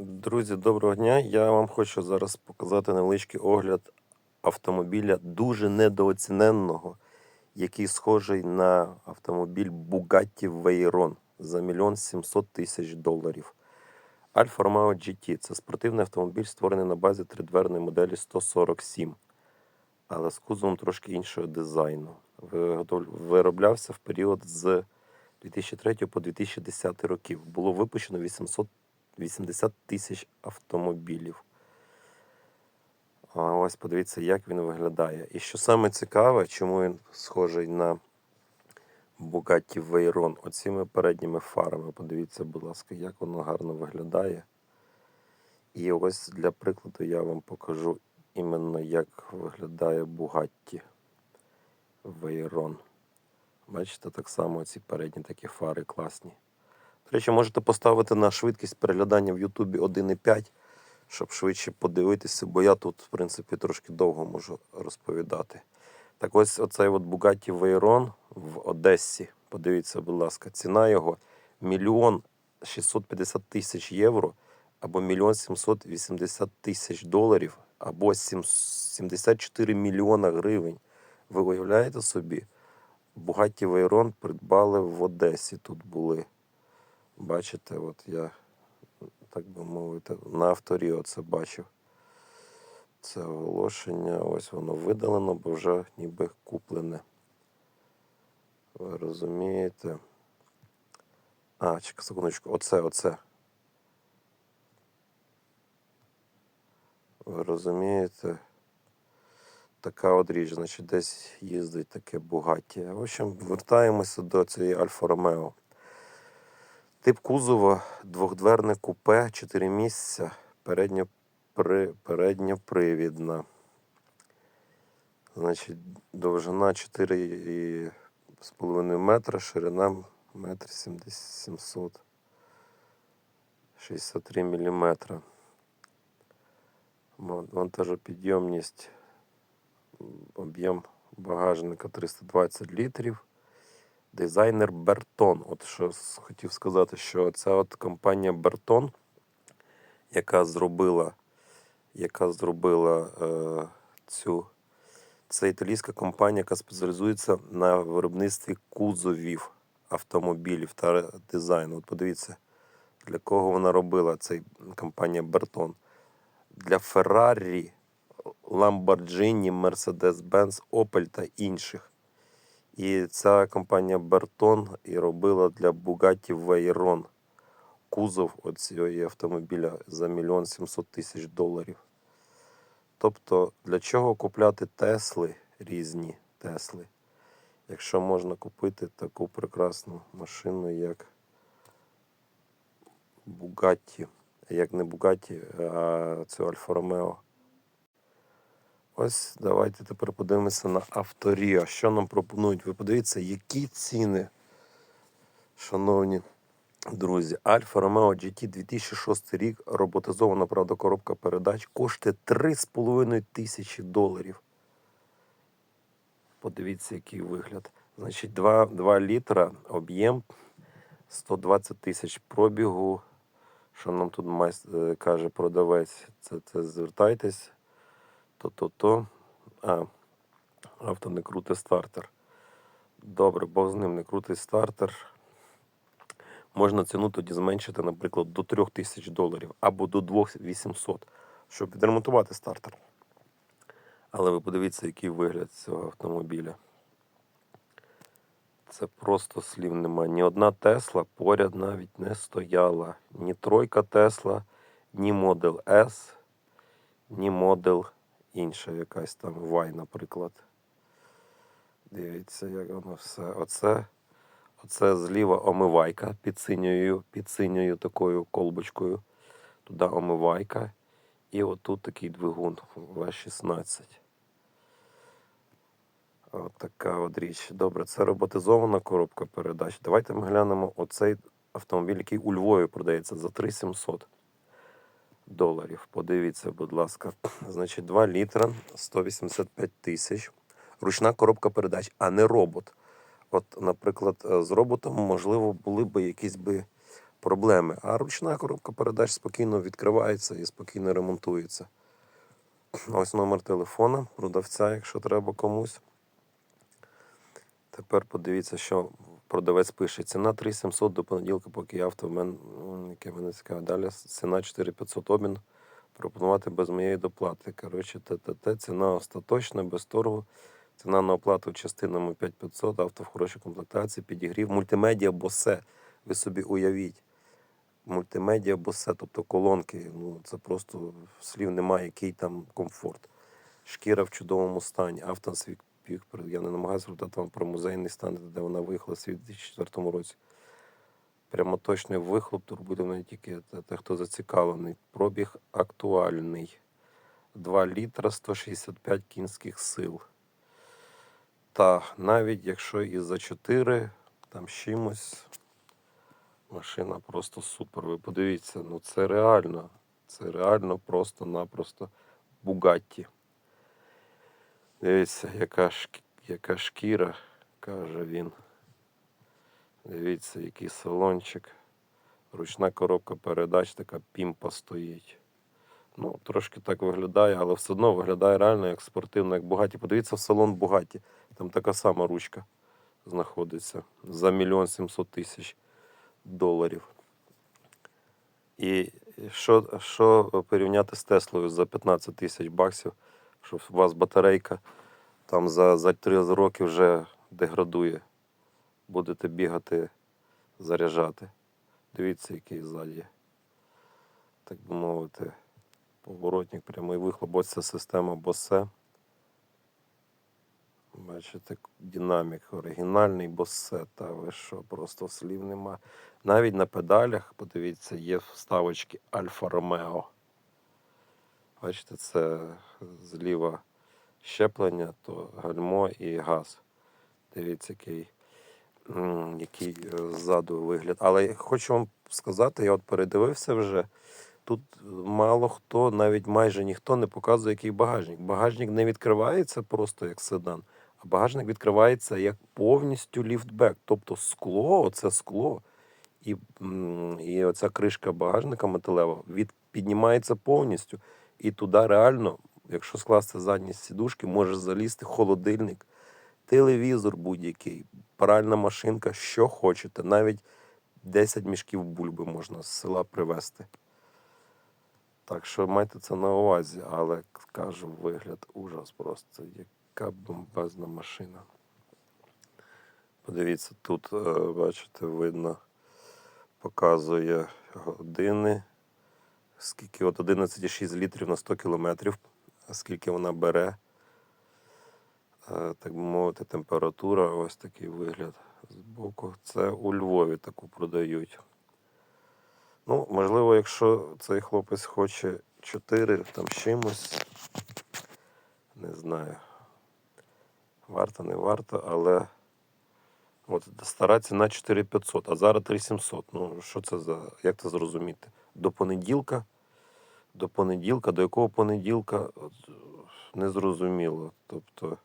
Друзі, доброго дня. Я вам хочу зараз показати невеличкий огляд автомобіля дуже недооціненного, який схожий на автомобіль Bugatti Veyron за мільйон 700 тисяч доларів. Alfa Romeo GT це спортивний автомобіль, створений на базі тридверної моделі 147, але з кузовом трошки іншого дизайну. Вироблявся в період з 2003 по 2010 років. Було випущено 800 80 тисяч автомобілів. А ось подивіться, як він виглядає. І що саме цікаве, чому він схожий на Bugatti Veyron. Оціми передніми фарами. Подивіться, будь ласка, як воно гарно виглядає. І ось для прикладу я вам покажу іменно, як виглядає Bugatti Veyron. Бачите, так само ці передні такі фари класні. Речі, можете поставити на швидкість переглядання в Ютубі 1,5, щоб швидше подивитися, бо я тут, в принципі, трошки довго можу розповідати. Так ось оцей от Bugatti Veyron в Одесі. Подивіться, будь ласка, ціна його мільйон 650 тисяч євро або мільйон 780 тисяч доларів, або 74 мільйона гривень. Ви уявляєте собі? Bugatti Veyron придбали в Одесі. Тут були. Бачите, от я, так би мовити, на авторі оце бачив. Це оголошення, ось воно видалено, бо вже ніби куплене. Ви розумієте? А, чекай, секундочку, оце, оце. Ви розумієте? Така от річ, значить, десь їздить таке Бугатті. В общем, вертаємося до цієї Альфа Ромео. Тип кузова двохдверне купе, 4 місця, передньо, при, передньопривідна. Значить, довжина 4,5 метра, ширина метр 763 міліметра. Вантажопідйомність, об'єм багажника 320 літрів. Дизайнер Бертон. От що хотів сказати, що це от компанія Бертон, яка зробила, яка зробила е, цю. Це італійська компанія, яка спеціалізується на виробництві кузовів автомобілів та дизайну. От подивіться, для кого вона робила цей компанія Бертон. Для Ferrari, Lamborghini, Mercedes-Benz, Opel та інших. І ця компанія Бертон і робила для Bugatti Veyron кузов оцього автомобіля за мільйон сімсот тисяч доларів. Тобто, для чого купляти Тесли різні Тесли, якщо можна купити таку прекрасну машину, як Bugatti, як не Bugatti, а цю Альфа Ромео. Ось давайте тепер подивимося на авторія. Що нам пропонують? Ви подивіться, які ціни, шановні друзі. Альфа Ромео GT 2006 рік, роботизована правда коробка передач, коштує 3,5 тисячі доларів. Подивіться, який вигляд. Значить, 2, 2 літра, об'єм 120 тисяч пробігу. Що нам тут майс... е, каже продавець? Це, це звертайтесь то-то-то. А, авто не крутий стартер. Добре, Бог з ним не крутий стартер. Можна ціну тоді зменшити, наприклад, до 3 тисяч доларів або до 2800, щоб відремонтувати стартер. Але ви подивіться, який вигляд цього автомобіля. Це просто слів нема. Ні одна Тесла поряд навіть не стояла. Ні тройка Тесла, ні Model S, ні Model інша якась там Y, наприклад. Дивіться, як воно все. Оце, оце зліва омивайка під синьою, під синьою такою колбочкою. Туди омивайка. І отут такий двигун В16. От така от річ. Добре, це роботизована коробка передач. Давайте ми глянемо оцей автомобіль, який у Львові продається за 3700 доларів. Подивіться, будь ласка. Значить, 2 літра, 185 тисяч. Ручна коробка передач, а не робот. От, наприклад, е, з роботом, можливо, були б якісь би проблеми. А ручна коробка передач спокійно відкривається і спокійно ремонтується. Ось номер телефона продавця, якщо треба комусь. Тепер подивіться, що продавець пише. Ціна 3700 до понеділка, поки авто в мене, яке мене цікаве. Далі ціна 4500 обмін. Пропонувати без моєї доплати. Коротше, ТТТ, ціна остаточна, без торгу. Ціна на оплату частинами 5500, авто в хорошій комплектації, підігрів, мультимедіа босе. Ви собі уявіть. Мультимедіа босе, тобто колонки. Ну, це просто слів немає, який там комфорт. Шкіра в чудовому стані. Автосвік пік. Я не намагаюся розповідати вам про музейний стан, де вона виїхала у 2004 році. Прямоточний вихлоп турбує не тільки те, хто зацікавлений. Пробіг актуальний. 2 літра 165 кінських сил. Та навіть якщо і за 4, там з чимось, машина просто супер. Ви подивіться, ну це реально. Це реально просто-напросто Бугатті. Дивіться, яка, яка шкіра, каже він. Дивіться, який салончик. Ручна коробка передач, така пімпа стоїть. Ну, трошки так виглядає, але все одно виглядає реально як спортивно, як Бугаті. Подивіться в салон Бугаті. Там така сама ручка знаходиться за мільйон сімсот тисяч доларів. І що, що порівняти з Теслою за 15 тисяч баксів, що у вас батарейка там за, за 3 роки вже деградує. Будете бігати, заряджати. Дивіться, який ззаді, так би мовити, поворотник, прямий вихлоп. Ось ця система Bose. Бачите, динамік оригінальний Bose, та ви що, просто слів нема. Навіть на педалях, подивіться, є вставочки Альфа Ромео. Бачите, це зліва щеплення, то гальмо і газ. Дивіться, який, який е, ззаду вигляд. Але хочу вам сказати, я от передивився вже. Тут мало хто, навіть майже ніхто не показує, який багажник. Багажник не відкривається просто як седан, а багажник відкривається як повністю ліфтбек. Тобто скло, оце скло, і, і оця кришка багажника металева від, піднімається повністю. І туди реально, якщо скласти задні сідушки, може залізти холодильник, телевізор будь-який, пральна машинка, що хочете. Навіть 10 мішків бульби можна з села привезти. Так що майте це на увазі, але кажу, вигляд ужас просто. Яка бомбезна машина. Подивіться, тут, е, бачите, видно, показує години. Скільки от 11,6 літрів на 100 кілометрів, скільки вона бере. Е, Так би мовити, температура, ось такий вигляд збоку. Це у Львові таку продають. Ну, можливо, якщо цей хлопець хоче 4 там з чимось, не знаю. Варто, не варто, але от стара ціна 4500, а зараз 3700. Ну, що це за. Як це зрозуміти? До понеділка, до понеділка, до якого понеділка от, не зрозуміло. Тобто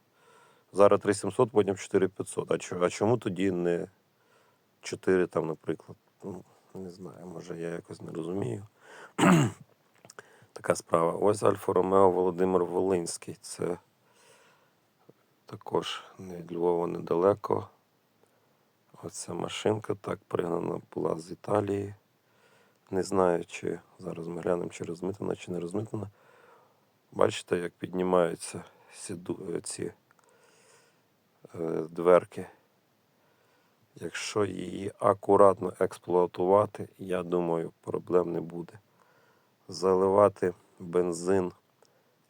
зараз 3700, потім 4500. А, а чому тоді не 4 там, наприклад? Ну, не знаю, може я якось не розумію. Така справа. Ось Альфа Ромео Володимир Волинський. Це також не від Львова недалеко. Оця машинка так пригнана була з Італії. Не знаю, чи зараз ми глянемо, чи розмитнена, чи не розмитнена. Бачите, як піднімаються е, ці е, дверки. Якщо її акуратно експлуатувати, я думаю, проблем не буде. Заливати бензин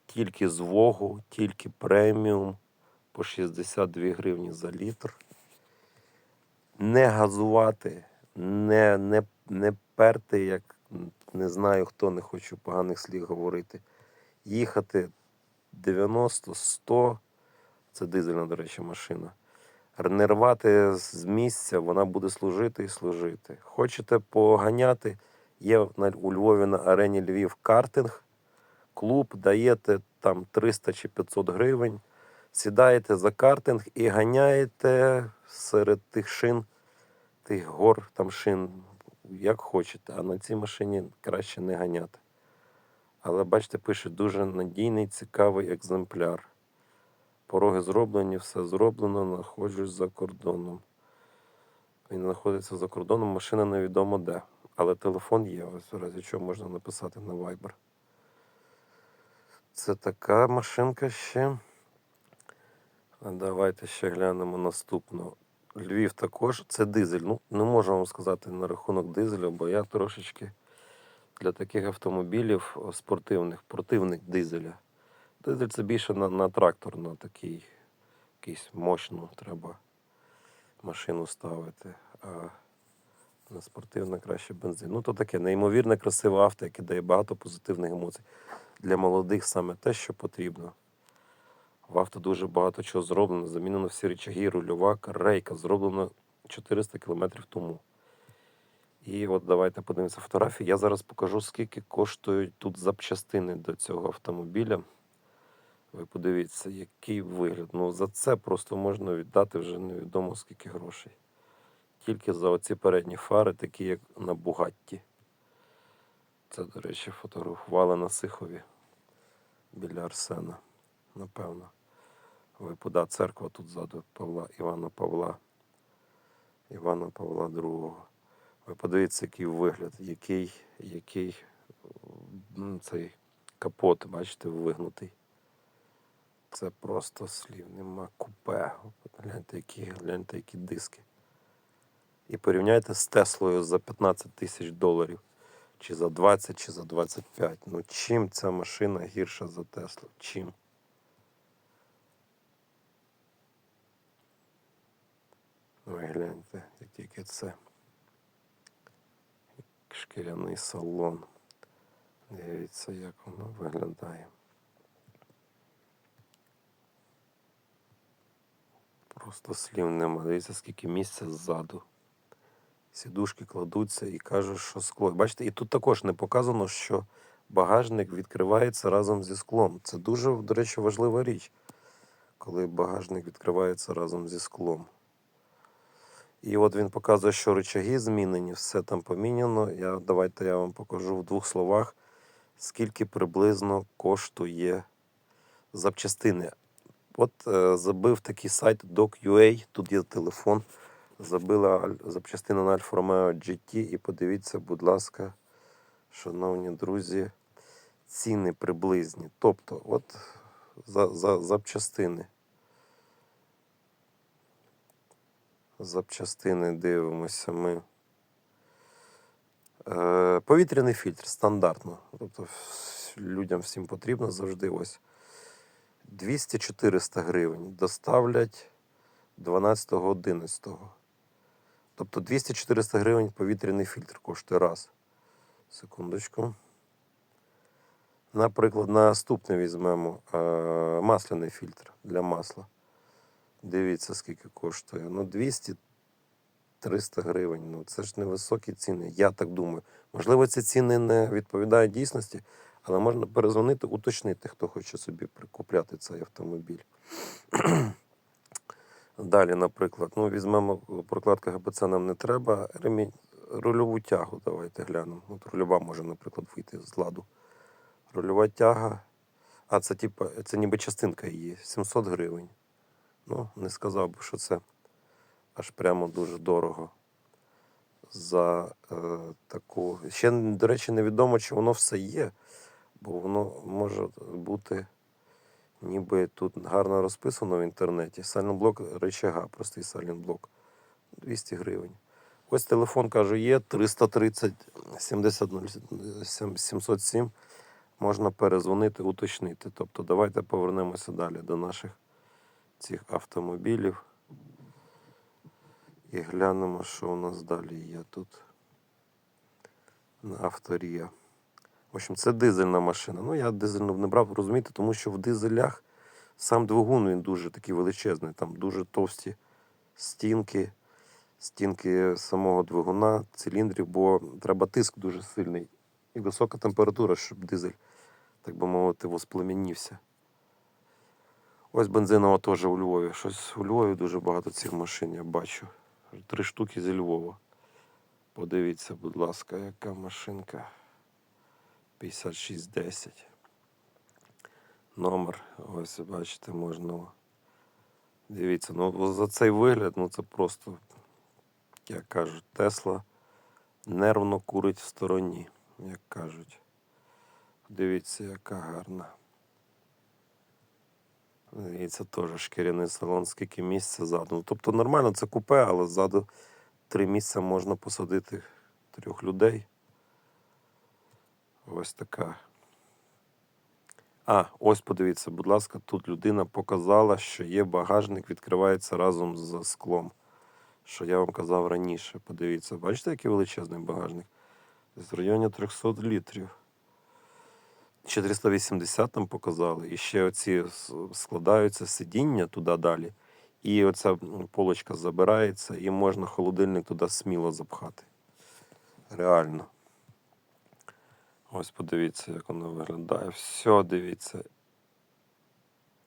тільки з вогу, тільки преміум по 62 гривні за літр. Не газувати, не, не, не перти, як не знаю хто, не хочу поганих слів говорити. Їхати 90-100, це дизельна, до речі, машина не рвати з місця, вона буде служити і служити. Хочете поганяти? Є у Львові на арені Львів картинг, клуб, даєте там 300 чи 500 гривень, сідаєте за картинг і ганяєте серед тих шин, тих гор, там шин як хочете, а на цій машині краще не ганяти. Але бачите, пише дуже надійний, цікавий екземпляр. Пороги зроблені, все зроблено, знаходжусь за кордоном. Він знаходиться за кордоном, машина невідомо де. Але телефон є, ось в разі чого можна написати на Viber. Це така машинка ще. Давайте ще глянемо наступну. Львів також. Це дизель. Ну, не можу вам сказати на рахунок дизелю, бо я трошечки для таких автомобілів спортивних, противник дизеля. Дизель це більше на, на трактор, на такий якийсь мощну треба машину ставити. А на спортивне краще бензин. Ну, то таке неймовірне красиве авто, яке дає багато позитивних емоцій. Для молодих саме те, що потрібно. В авто дуже багато чого зроблено. Замінено всі речаги, рульова, рейка зроблено 400 км тому. І от давайте подивимося фотографії. Я зараз покажу, скільки коштують тут запчастини до цього автомобіля. Ви подивіться, який вигляд. Ну за це просто можна віддати вже невідомо скільки грошей. Тільки за оці передні фари, такі як на Бугатті. Це, до речі, фотографували на Сихові біля Арсена. Напевно. Випуда церква тут ззаду Павла Івана Павла. Івана Павла II. Ви подивіться, який вигляд, який, який цей капот, бачите, вигнутий. Це просто слів, нема купе. Гляньте, які, гляньте, які диски. І порівняйте з Теслою за 15 тисяч доларів. Чи за 20, чи за 25. Ну чим ця машина гірша за Теслу? Чим? Ви гляньте, як тільки це. Шкіряний салон. Дивіться, як воно виглядає. Просто слів нема. Дивіться, скільки місця ззаду. Сідушки кладуться і кажуть, що скло. Бачите, і тут також не показано, що багажник відкривається разом зі склом. Це дуже, до речі, важлива річ, коли багажник відкривається разом зі склом. І от він показує, що рычаги змінені, все там поміняно. Я, давайте я вам покажу в двох словах, скільки приблизно коштує запчастини. От е, забив такий сайт Doc.ua, тут є телефон. Забила запчастини на Alfa Romeo GT і подивіться, будь ласка, шановні друзі, ціни приблизні. Тобто, от за, за запчастини. Запчастини дивимося ми. Е, повітряний фільтр стандартно. Тобто людям всім потрібно завжди ось 200-400 гривень. Доставлять 12-11. Тобто 200-400 гривень повітряний фільтр коштує раз. Секундочку. Наприклад, наступне візьмемо е, масляний фільтр для масла. Дивіться, скільки коштує. Ну, 200 300 гривень. Ну, це ж невисокі ціни. Я так думаю. Можливо, ці ціни не відповідають дійсності, але можна перезвонити, уточнити, хто хоче собі прикупляти цей автомобіль. Далі, наприклад, ну, візьмемо прокладка ГБЦ нам не треба. Ремінь, рульову тягу давайте глянемо. От рульова може, наприклад, вийти з ладу. Рульова тяга. А це типа, це ніби частинка її, 700 гривень. Ну, не сказав би, що це аж прямо дуже дорого за е, таку. Ще, до речі, невідомо, чи воно все є, бо воно може бути ніби тут гарно розписано в інтернеті. Сайлентблок рычага, простий сайлентблок. 200 гривень. Ось телефон, кажу, є 330 70 707. Можна перезвонити, уточнити. Тобто давайте повернемося далі до наших цих автомобілів. І глянемо, що у нас далі є тут на авторія. В общем, це дизельна машина. Ну, я дизельну не брав, розумієте, тому що в дизелях сам двигун він дуже такий величезний, там дуже товсті стінки, стінки самого двигуна, циліндрів, бо треба тиск дуже сильний і висока температура, щоб дизель, так би мовити, воспламенівся. Ось бензинова теж у Львові. Щось у Львові дуже багато цих машин я бачу. Три штуки зі Львова. Подивіться, будь ласка, яка машинка 5610. Номер, ось бачите, можна. Дивіться, ну за цей вигляд, ну це просто, як кажуть, Тесла нервно курить в стороні, як кажуть. Дивіться, яка гарна. Дивіться, теж шкіряний салон, скільки місця ззаду. Тобто нормально це купе, але ззаду три місця можна посадити трьох людей. Ось така. А, ось подивіться, будь ласка, тут людина показала, що є багажник, відкривається разом з склом. Що я вам казав раніше. Подивіться, бачите, який величезний багажник? З районі 300 літрів. 480 там показали. І ще оці складаються сидіння туди далі. І оця полочка забирається, і можна холодильник туди сміло запхати. Реально. Ось подивіться, як воно виглядає. Все, дивіться.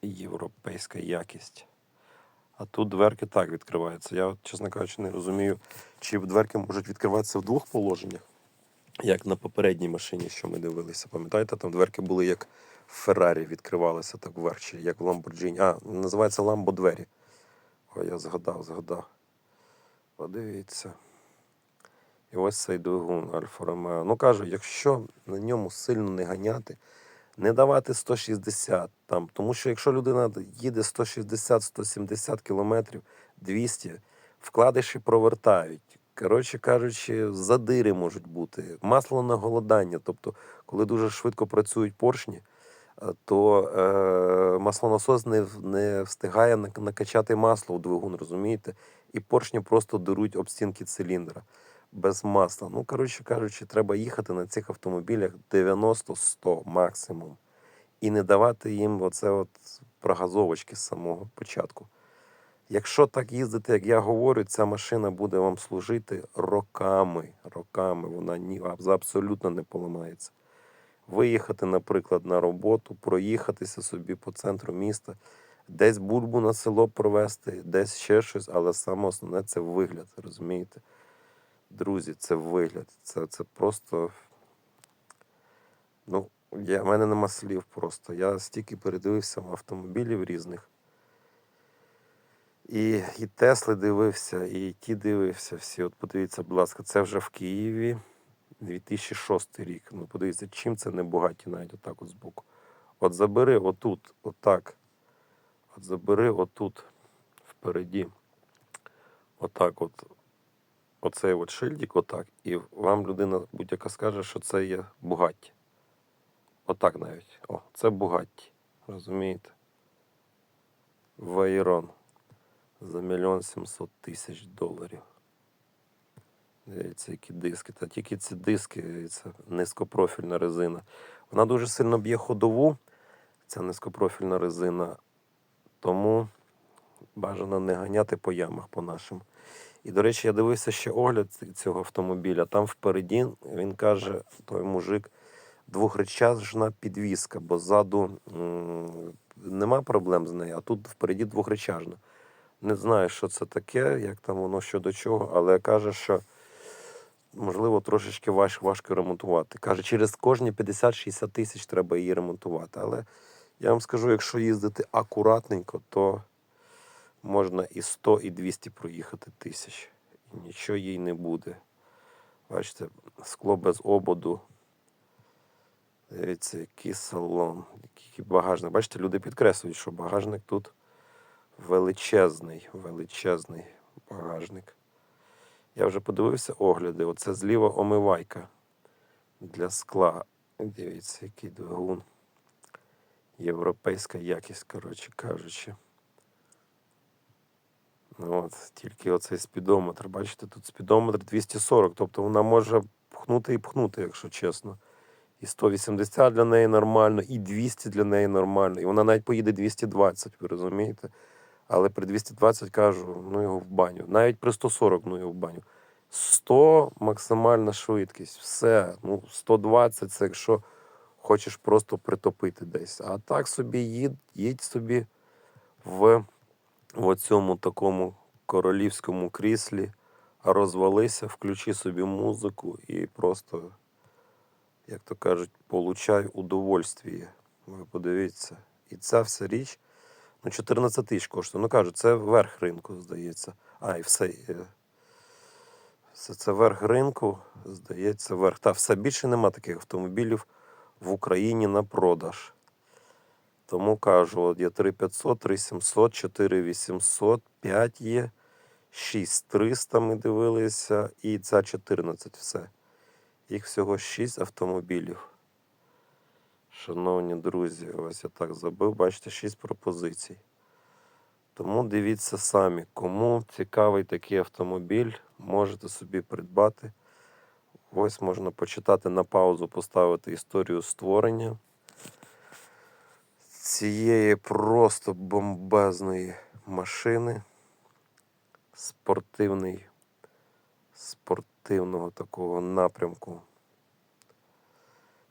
Європейська якість. А тут дверки так відкриваються. Я, чесно кажучи, не розумію, чи дверки можуть відкриватися в двох положеннях, як на попередній машині, що ми дивилися. Пам'ятаєте, там дверки були як в Феррарі, відкривалися так вверх, чи як в Lamborghini. А, називається Ламбо двері. О, я згадав, згадав. Подивіться. І ось цей двигун Альфа Ромео. Ну кажу, якщо на ньому сильно не ганяти, не давати 160 там, тому що якщо людина їде 160-170 кілометрів, 200, вкладиші провертають. Коротше кажучи, задири можуть бути, масло на голодання. Тобто, коли дуже швидко працюють поршні, е, то е, маслонасос не, не встигає накачати масло у двигун, розумієте? І поршні просто деруть об стінки циліндра без масла. Ну, коротше кажучи, треба їхати на цих автомобілях 90-100 максимум. І не давати їм оце от прогазовочки з самого початку. Якщо так їздити, як я говорю, ця машина буде вам служити роками. Роками вона ні абсолютно не поламається. Виїхати, наприклад, на роботу, проїхатися собі по центру міста, десь бульбу на село провести, десь ще щось, але саме основне це вигляд, розумієте? Друзі, це вигляд. Це, це просто. Ну, я, в мене нема слів просто. Я стільки передивився автомобілів різних. І, і Тесли дивився, і ті дивився всі. От подивіться, будь ласка, це вже в Києві 2006 рік. Ну, подивіться, чим це не багаті навіть отак от збоку. От забери отут, отак. От забери отут, впереді. Отак от. Оцей от шильдик, отак. І вам людина будь-яка скаже, що це є Бугатті. Отак навіть. О, це Бугатті. Розумієте? Вейрон за мільйон сімсот тисяч доларів. Дивіться, які диски. Та тільки ці диски, це низькопрофільна резина. Вона дуже сильно б'є ходову, ця низькопрофільна резина. Тому бажано не ганяти по ямах по нашим. І, до речі, я дивився ще огляд цього автомобіля. Там впереді він каже, той мужик, двохречажна підвіска, бо ззаду м, нема проблем з нею, а тут впереді двохречажна. Не знаю, що це таке, як там воно що до чого, але каже, що можливо трошечки важ, важко ремонтувати. Каже, через кожні 50-60 тисяч треба її ремонтувати. Але я вам скажу, якщо їздити акуратненько, то можна і 100, і 200 проїхати тисяч. І нічого їй не буде. Бачите, скло без ободу. Дивіться, який салон, який багажник. Бачите, люди підкреслюють, що багажник тут величезний, величезний багажник. Я вже подивився огляди. Оце зліва омивайка для скла. Дивіться, який двигун. Європейська якість, коротше кажучи. Ну, От, тільки оцей спідометр. Бачите, тут спідометр 240, тобто вона може пхнути і пхнути, якщо чесно. І 180 для неї нормально, і 200 для неї нормально. І вона навіть поїде 220, ви розумієте? Але при 220 кажу, ну його в баню. Навіть при 140, ну його в баню. 100 максимальна швидкість. Все. Ну, 120 це якщо хочеш просто притопити десь. А так собі їдь, їдь собі в, в цьому такому королівському кріслі розвалися, включи собі музику і просто, як то кажуть, получай удовольствие. Ви подивіться. І ця вся річ, ну 14 тисяч коштує. Ну кажуть, це верх ринку, здається. А, і все. Все це верх ринку, здається, верх. Та все більше нема таких автомобілів в Україні на продаж. Тому кажу, от є 3500, 3700, 4800, 5 є, 6300 ми дивилися, і ця 14 все. Їх всього 6 автомобілів. Шановні друзі, ось я так забив, бачите, 6 пропозицій. Тому дивіться самі, кому цікавий такий автомобіль, можете собі придбати. Ось можна почитати на паузу, поставити історію створення цієї просто бомбезної машини. Спортивний, спортивного такого напрямку.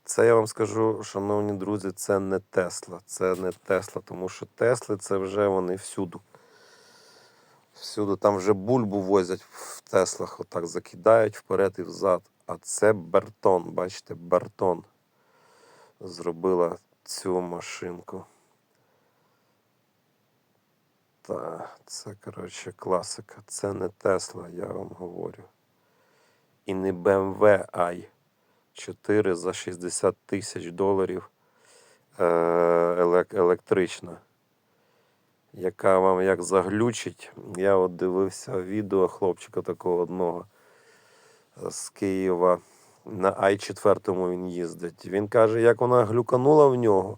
Це я вам скажу, шановні друзі, це не Тесла. Це не Тесла, тому що Тесли це вже вони всюду. Всюди там вже бульбу возять в Теслах, отак закидають вперед і взад. А це Бертон, бачите, Бертон зробила цю машинку. Та, це, коротше, класика. Це не Тесла, я вам говорю. І не BMW i 4 за 60 тисяч доларів е, електрична. Яка вам як заглючить. Я от дивився відео хлопчика такого одного е, з Києва. На i4 він їздить. Він каже, як вона глюканула в нього,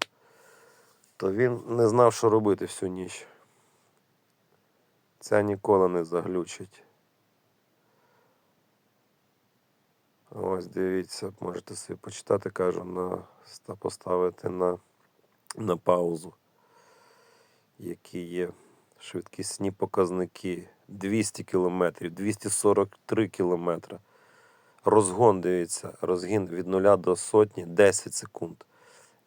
то він не знав, що робити всю ніч. Ця ніколи не заглючить. Ось дивіться, можете собі почитати, кажу, на, поставити на, на паузу, які є швидкісні показники. 200 км, 243 км. Розгон, дивіться, розгін від 0 до сотні 10 секунд.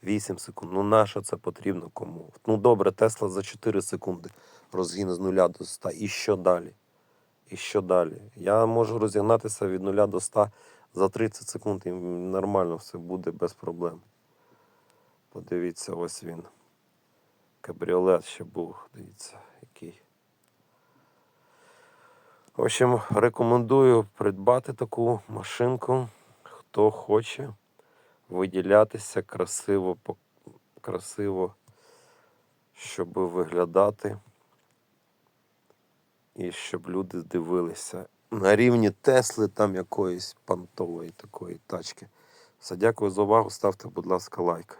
8 секунд. Ну нащо це потрібно кому? Ну добре, Тесла за 4 секунди розгін з 0 до 100. І що далі? І що далі? Я можу розігнатися від 0 до 100 за 30 секунд і нормально все буде без проблем. Подивіться, ось він. Кабріолет ще був, дивіться, який. В общем, рекомендую придбати таку машинку, хто хоче виділятися красиво, красиво, щоб виглядати. І щоб люди дивилися на рівні Тесли, там якоїсь понтової такої тачки. Все, дякую за увагу. Ставте, будь ласка, лайк.